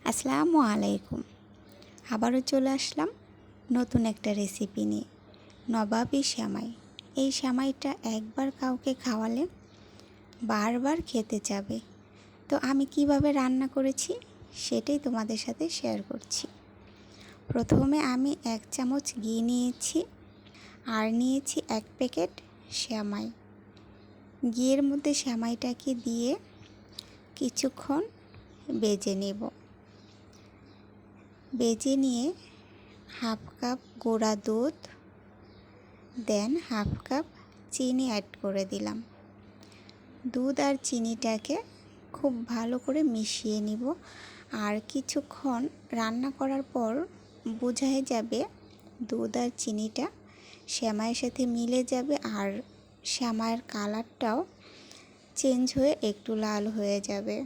আসসালামু আলাইকুম। আবারও চলে আসলাম নতুন একটা রেসিপি নিয়ে। নবাবি শ্যামাই। এই শ্যামাইটা একবার কাউকে খাওয়ালে বারবার খেতে চাবে। তো আমি কীভাবে রান্না করেছি সেটাই তোমাদের সাথে শেয়ার করছি। প্রথমে আমি এক চামচ ঘি নিয়েছি আর নিয়েছি এক প্যাকেট শ্যামাই। ঘিয়ের মধ্যে শ্যামাইটাকে দিয়ে কিছুক্ষণ বেজে নেব। বেজে নিয়ে হাফ কাপ গোড়া দুধ, দেন হাফ কাপ চিনি অ্যাড করে দিলাম। দুধ আর চিনিটাকে খুব ভালো করে মিশিয়ে নিব। আর কিছুক্ষণ রান্না করার পর বোঝাই যাবে দুধ আর চিনিটা শ্যামাইয়ের সাথে মিলে যাবে আর শ্যামাইয়ের কালারটাও চেঞ্জ হয়ে একটু লাল হয়ে যাবে।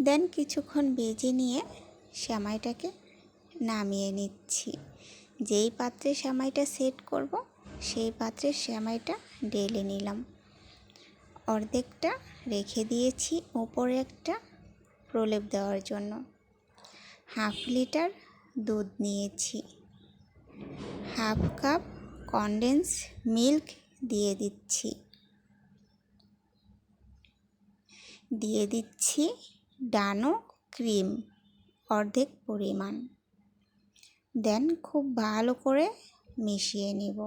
দেন কিছুক্ষণ বেজে নিয়ে শ্যামাইটাকে নামিয়ে নিচ্ছি। যেই পাত্রে শ্যামাইটা সেট করব, সেই পাত্রে শ্যামাইটা ঢেলে নিলাম। অর্ধেকটা রেখে দিয়েছি ওপরে একটা প্রলেপ দেওয়ার জন্য। হাফ লিটার দুধ নিয়েছি। হাফ কাপ কনডেন্স মিল্ক দিয়ে দিচ্ছি। দিয়ে দিচ্ছি ডানো ক্রিম, অর্ধেক পরিমাণ। দেন খুব ভালো করে মিশিয়ে নিব।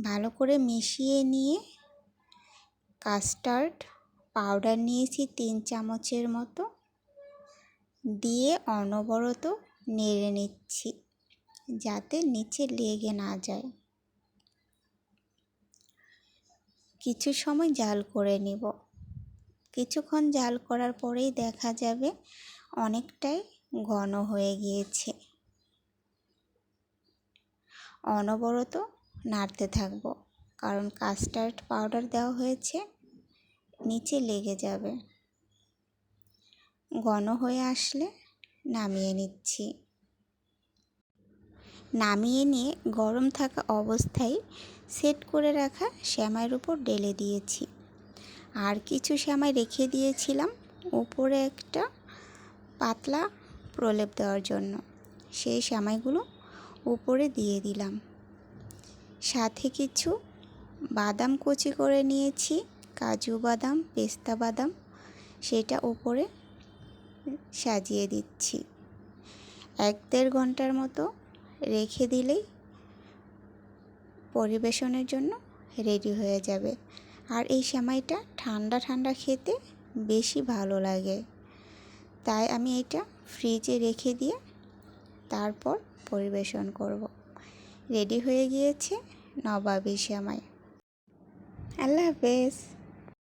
ভালো করে মিশিয়ে নিয়ে কাস্টার্ড পাউডার নিয়েছি তিন চামচের মতো। দিয়ে অনবরত নেড়ে নিচ্ছি যাতে নিচে লেগে না যায়। কিছু সময় জাল করে নিব। কিছুক্ষণ জাল করার পরেই দেখা যাবে অনেকটাই ঘন হয়ে গিয়েছে। অনবরত নাড়তে থাকব, কারণ কাস্টার্ড পাউডার দেওয়া হয়েছে, নিচে লেগে যাবে। ঘন হয়ে আসলে নামিয়ে নিচ্ছি। নামিয়ে নিয়ে গরম থাকা অবস্থায় সেট করে রাখা শ্যামাইয়ের উপর ঢেলে দিয়েছি। আর কিছু শ্যামাই রেখে দিয়েছিলাম উপরে একটা পাতলা প্রলেপ দেওয়ার জন্য। সেই শ্যামাইগুলো উপরে দিয়ে দিলাম। সাথে কিছু বাদাম কুচি করে নিয়েছি, কাজু বাদাম, পেস্তা বাদাম, সেটা উপরে সাজিয়ে দিচ্ছি। এক দেড় ঘণ্টার মতো রেখে দিলেই পরিবেশনের জন্য রেডি হয়ে যাবে। আর এই সেমাইটা ঠান্ডা ঠান্ডা খেতে বেশি ভালো লাগে। তাই আমি এটা ফ্রিজে রেখে দিয়ে তারপর পরিবেশন করব। রেডি হয়ে গিয়েছে নবাবি সেমাই। আল্লাহ হাফেজ।